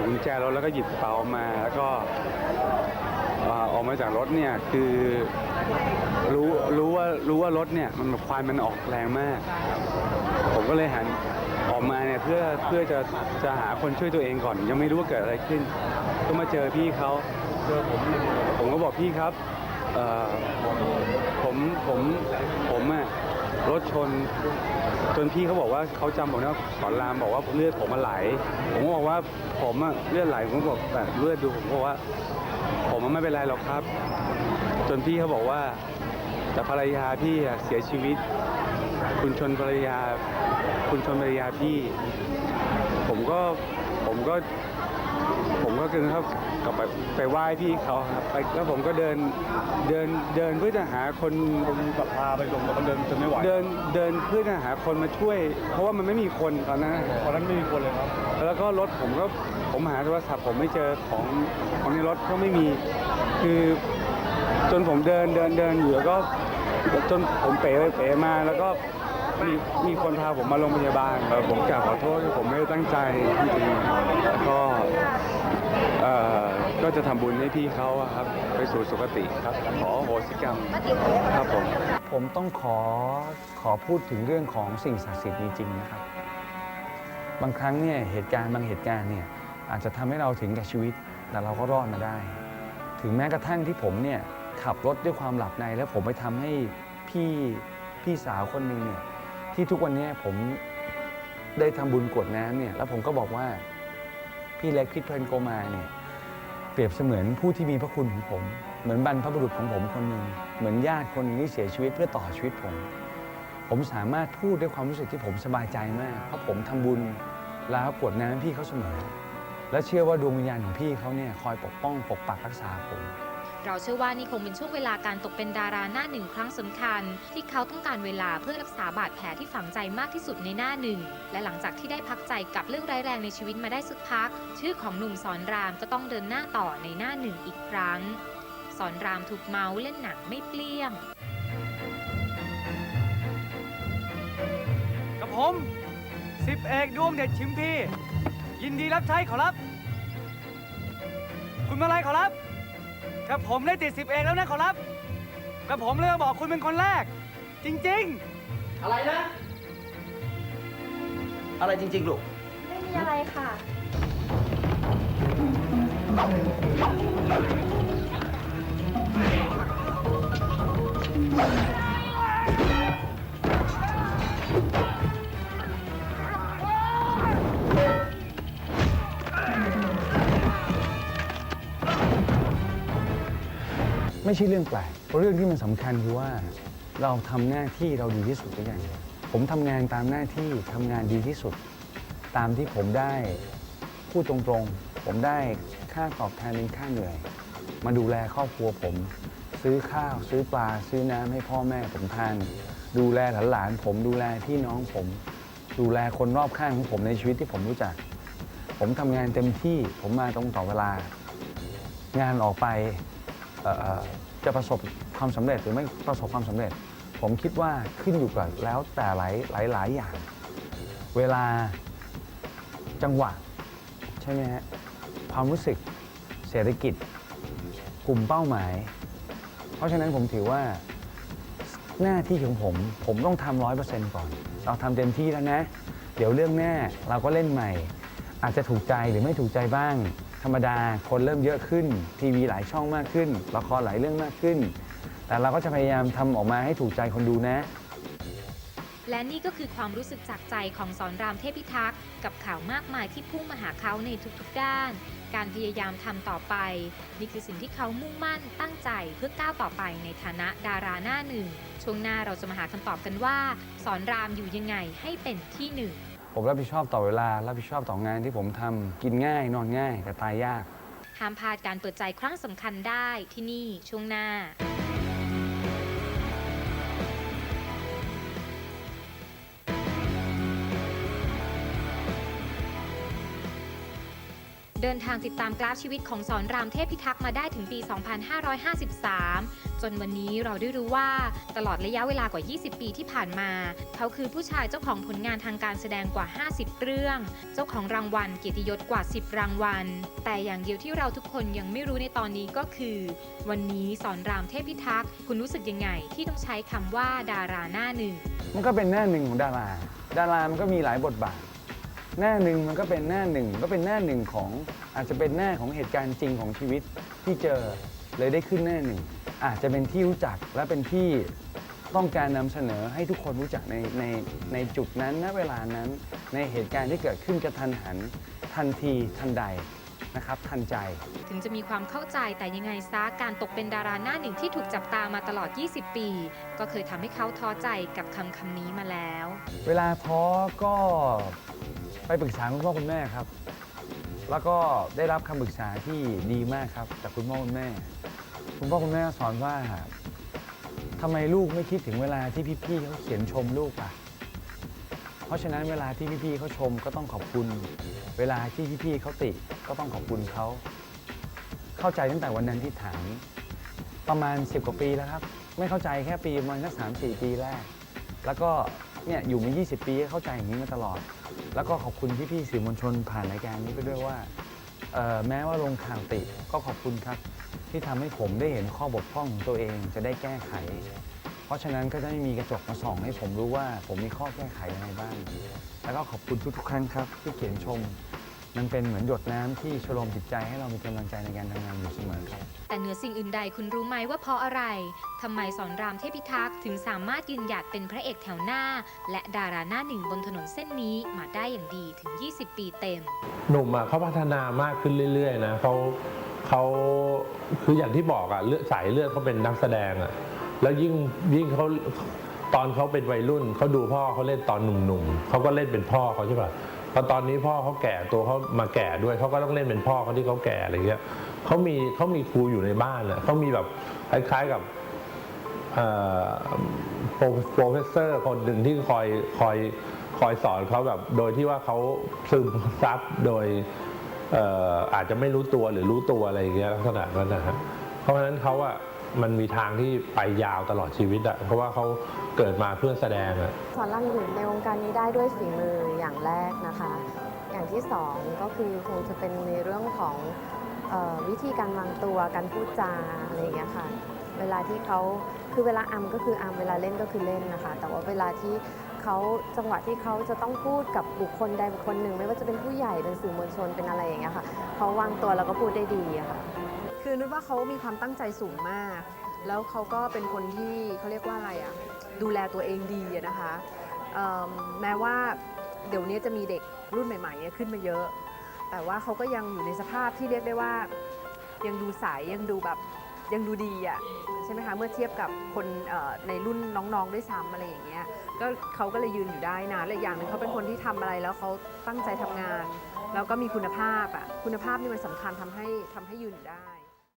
บกุญแจรถแล้วก็หยิบกระเป๋าออกมา แล้วก็อออกมาจากรถเนี่ยคือรู้รู้ว่ารู้ว่ารถเนี่ยมันควันมันออกแรงมาก ผมก็เลยหันออกมาเนี่ยเพื่อเพื่อจะจะหาคนช่วยตัวเองก่อน ยังไม่รู้ว่าเกิดอะไรขึ้น ก็มาเจอพี่เขาเจอผมผมก็บอกพี่ครับเอ่อผมผมผมอะ รถชน จนพี่เขาบอกว่าเขาจำผมได้ว่าสอนรามบอกว่าเลือดผมมันไหล ผมก็บอกว่าผมอะเลือดไหลผมก็บอกแบบเลือดดูผมก็บอกว่า ผมมันไม่เป็นไรหรอกครับ จนพี่เขาบอกว่า แต่ภรรยาพี่อะเสียชีวิต คุณชนภรรยา คุณชนภรรยาพี่ ผมก็ผมก็ ผมก็คือครับกลับไปไปไหว้พี่เขาครับไปแล้วผมก็เดินเดินเดินเพื่อจะหาคนคนกับพาไปส่งแต่มันเดินจนไม่ไหวเดินเดินเพื่อจะหาคนมาช่วย เพราะว่ามันไม่มีคนตอนนั้นตอนนั้นไม่มีคนเลยครับ แล้วก็รถผมก็ผมหาโทรศัพท์ผมไม่เจอของของในรถก็ไม่มี คือจนผมเดินเดินเดินอยู่แล้วก็จนผมเป๋ไปเป๋มาแล้วก็ มีมีคนพาผมมาโรงพยาบาลเออผมกราบขอโทษที่ผมไม่ได้ตั้งใจจริงๆแล้วก็เอ่อก็จะทำบุญให้พี่เขาอะครับ ไปสู่สุคติครับ ขออโหสิกรรมครับผม ผมต้องขอขอพูดถึงเรื่องของสิ่งศักดิ์สิทธิ์จริงๆนะครับ บางครั้งเนี่ยเหตุการณ์บางเหตุการณ์เนี่ยอาจจะทำให้เราถึงแก่ชีวิตแต่เราก็รอดมาได้ ถึงแม้กระทั่งที่ผมเนี่ยขับรถด้วยความหลับใน แล้วผมไปทำให้พี่พี่สาวคนหนึ่งเนี่ย ที่ทุกวันนี้ผมได้ทำบุญกวดน้ำเนี่ยแล้วผมก็บอกว่าพี่เล็กพิษเพลินโกมาเนี่ยเปรียบเสมือนผู้ที่มีพระคุณของผม เหมือนบรรพบุรุษของผมคนหนึ่งเหมือนญาติคนหนึ่งที่เสียชีวิตเพื่อต่อชีวิตผม ผมสามารถพูดด้วยความรู้สึกที่ผมสบายใจมาก เพราะผมทำบุญแล้วกวดน้ำพี่เขาเสมอ และเชื่อว่าดวงวิญญาณของพี่เขาเนี่ยคอยปกป้องปกปักรักษาผม เราเชื่อว่านี่คงเป็นช่วงเวลาการตกเป็นดาราหน้าหนึ่งครั้งสำคัญ ที่เขาต้องการเวลาเพื่อรักษาบาดแผลที่ฝังใจมากที่สุดในหน้าหนึ่ง และหลังจากที่ได้พักใจกับเรื่องร้ายแรงในชีวิตมาได้สักพัก ชื่อของหนุ่มสอนรามก็ต้องเดินหน้าต่อในหน้าหนึ่งอีกครั้ง สอนรามถูกเมาส์เล่นหนังไม่เปลี่ยงกับผมสิบเอกดวงเด็ดชิมพียินดีรับใช้ขอรับ คุณมาลัยขอรับ กับผมได้ติดสิบเอกแล้วนะขอรับกับผมเลยมาบอกคุณเป็นคนแรก จริงๆอะไรนะ อะไรจริง ๆ ลูก ไม่มีอะไรค่ะ ไม่ใช่เรื่องแปลกเรื่องที่มันสำคัญคือว่า เราทำหน้าที่เราดีที่สุดหรือยังผมทำงานตามหน้าที่ทำงานดีที่สุด ตามที่ผมได้พูดตรงๆ ผมได้ค่าตอบแทนเป็นค่าเหนื่อย มาดูแลครอบครัวผม ซื้อข้าว ซื้อปลา ซื้อน้ำให้พ่อแม่ผมทาน ดูแลหลานๆผมดูแลพี่น้องผม ดูแลคนรอบข้างของผมในชีวิตที่ผมรู้จัก ผมทำงานเต็มที่ผมมาตรงต่อเวลา งานออกไป จะประสบความสำเร็จหรือไม่ประสบความสำเร็จ ผมคิดว่าขึ้นอยู่กับแล้วแต่หลายหลายหลายอย่าง เวลาจังหวะ ใช่ไหมฮะความรู้สึกเศรษฐกิจ กลุ่มเป้าหมาย เพราะฉะนั้นผมถือว่าหน้าที่ของผม ผมต้องทำร้อยเปอร์เซ็นต์ก่อน เราทำเต็มที่แล้วนะ เดี๋ยวเรื่องหน้าเราก็เล่นใหม่ อาจจะถูกใจหรือไม่ถูกใจบ้าง ธรรมดาคนเริ่มเยอะขึ้น ทีวีหลายช่องมากขึ้น ละครหลายเรื่องมากขึ้น แต่เราก็จะพยายามทำออกมาให้ถูกใจคนดูนะ และนี่ก็คือความรู้สึกจากใจของสอนรามเทพิทักษ์กับข่าวมากมายที่พุ่งมาหาเขาในทุกๆด้าน การพยายามทำต่อไป นี่คือสิ่งที่เขามุ่งมั่นตั้งใจเพื่อก้าวต่อไปในฐานะดาราหน้าหนึ่ง ช่วงหน้าเราจะมาหาคำตอบกันว่า สอนรามอยู่ยังไงให้เป็นที่หนึ่ง ผมรับผิดชอบต่อเวลา รับผิดชอบต่องานที่ผมทำกินง่าย นอนง่าย แต่ตายยาก ห้ามพลาดการเปิดใจครั้งสำคัญได้ที่นี่ช่วงหน้า เดินทางติดตามกราฟชีวิตของสอนรามเทพพิทักษ์มาได้ถึงปี 2553 จนวันนี้เราได้รู้ว่าตลอดระยะเวลากว่า 20 ปีที่ผ่านมา เขาคือผู้ชายเจ้าของผลงานทางการแสดงกว่า 50 เรื่อง เจ้าของรางวัลเกียรติยศกว่า 10 รางวัล แต่อย่างเดียวที่เราทุกคนยังไม่รู้ในตอนนี้ก็คือ วันนี้สอนรามเทพพิทักษ์คุณรู้สึกยังไงที่ต้องใช้คำว่าดาราหน้าหนึ่ง มันก็เป็นหน้าหนึ่งของดารา ดารามันก็มีหลายบทบาท หน้าหนึ่งมันก็เป็นหน้าหนึ่งก็เป็นหน้าหนึ่งของอาจจะเป็นหน้าของเหตุการณ์จริงของชีวิตที่เจอเลยได้ขึ้นหน้าหนึ่งอาจจะเป็นที่รู้จักและเป็นที่ต้องการนำเสนอให้ทุกคนรู้จักในในในจุดนั้นณเวลานั้น ในเหตุการณ์ที่เกิดขึ้นกระทันหันทันทีทันใดนะครับทันใจ ถึงจะมีความเข้าใจแต่ยังไงซะการตกเป็นดาราหน้าหนึ่งที่ถูกจับตามาตลอด 20 ปี ก็เคยทำให้เขาท้อใจกับคำคำนี้มาแล้ว เวลาท้อก็ ไปปรึกษาคุณพ่อคุณแม่ครับ แล้วก็ได้รับคำปรึกษาที่ดีมากครับ จากคุณพ่อคุณแม่ คุณพ่อคุณแม่สอนว่าทำไมลูกไม่คิดถึงเวลาที่พี่ๆเขาเขียนชมลูกอะ เพราะฉะนั้นเวลาที่พี่ๆเขาชมก็ต้องขอบคุณ เวลาที่พี่ๆเขาติก็ต้องขอบคุณเขาเข้าใจตั้งแต่วันนั้นที่ถามประมาณ 10 กว่าปีแล้วครับ ไม่เข้าใจแค่ปีประมาณสักสามสี่ปีแรก แล้วก็ เนี่ยอยู่มา 20 ปีก็เข้าใจอย่างนี้มาตลอด แล้วก็ขอบคุณพี่ๆสื่อมวลชนผ่านรายการนี้ไปด้วยว่าเอ่อแม้ว่าลงข่าวติก็ขอบคุณครับ ที่ทำให้ผมได้เห็นข้อบกพร่องของตัวเองจะได้แก้ไข เพราะฉะนั้นก็จะไม่มีกระจกมาส่องให้ผมรู้ว่าผมมีข้อแก้ไขยังไงบ้าง แล้วก็ขอบคุณทุกๆครั้งครับที่เขียนชม มันเป็นเหมือนหยดน้ำที่ชโลมจิตใจให้เรามีกำลังใจในการทำงานอยู่เสมอครับ แต่เหนือสิ่งอื่นใดคุณรู้ไหมว่าเพราะอะไรทำไมสอนรามเทพิทักษ์ถึงสามารถยืนหยัดเป็นพระเอกแถวหน้า และดาราหน้าหนึ่งบนถนนเส้นนี้มาได้อย่างดีถึง 20 ปีเต็ม หนุ่มอะเขาพัฒนามากขึ้นเรื่อยๆนะเขาเขาคืออย่างที่บอกอะเลือดสายเลือดเขาเป็นนักแสดงอะแล้วยิ่งยิ่งเขาตอนเขาเป็นวัยรุ่นเขาดูพ่อเขาเล่นตอนหนุ่มๆเขาก็เล่นเป็นพ่อเขาใช่ป่ะ พอตอนนี้พ่อเขาแก่ตัวเขามาแก่ด้วยเขาก็ต้องเล่นเป็นพ่อเขาที่เขาแก่อะไรเงี้ยเขามีเขามีครูอยู่ในบ้านอะเขามีแบบคล้ายๆกับโปรเฟสเซอร์คนหนึ่งที่คอยคอยคอยสอนเขาแบบโดยที่ว่าเขาซึมซับโดยเอ่ออาจจะไม่รู้ตัวหรือรู้ตัวอะไรอย่างเงี้ยลักษณะนั้นนะฮะเพราะฉะนั้นเขาอะมันมีทางที่ไปยาวตลอดชีวิตอะเพราะว่าเขา เกิดมาเพื่อแสดงอะสอนรามอยู่ในวงการนี้ได้ด้วยฝีมืออย่างแรกนะคะ อย่างที่สองก็คือคงจะเป็นในเรื่องของเออวิธีการวางตัวการพูดจาอะไรอย่างเงี้ยค่ะ เวลาที่เขาคือเวลาอัมก็คืออัมเวลาเล่นก็คือเล่นนะคะ แต่ว่าเวลาที่เขาจังหวะที่เขาจะต้องพูดกับบุคคลใดบุคคลหนึ่ง ไม่ว่าจะเป็นผู้ใหญ่เป็นสื่อมวลชนเป็นอะไรอย่างเงี้ยค่ะเขาวางตัวแล้วก็พูดได้ดีอะค่ะ คือนึกว่าเขามีความตั้งใจสูงมาก แล้วเขาก็เป็นคนที่เขาเรียกว่าอะไรอะ ดูแลตัวเองดีนะคะแม้ว่าเดี๋ยวนี้จะมีเด็กรุ่นใหม่ๆขึ้นมาเยอะ แต่ว่าเขาก็ยังอยู่ในสภาพที่เรียกได้ว่ายังดูใสยยังดูแบบยังดูดีอะใช่ไหมคะเมื่อเทียบกับคนในรุ่นน้องๆด้วยซ้ำอะไรอย่างเงี้ยก็เขาก็เลยยืนอยู่ได้นานและอย่างหนึ่งเขาเป็นคนที่ทำอะไรแล้วเขาตั้งใจทำงาน แล้วก็มีคุณภาพอะคุณภาพนี่มันสำคัญทำให้ทำให้ยืนอยู่ได้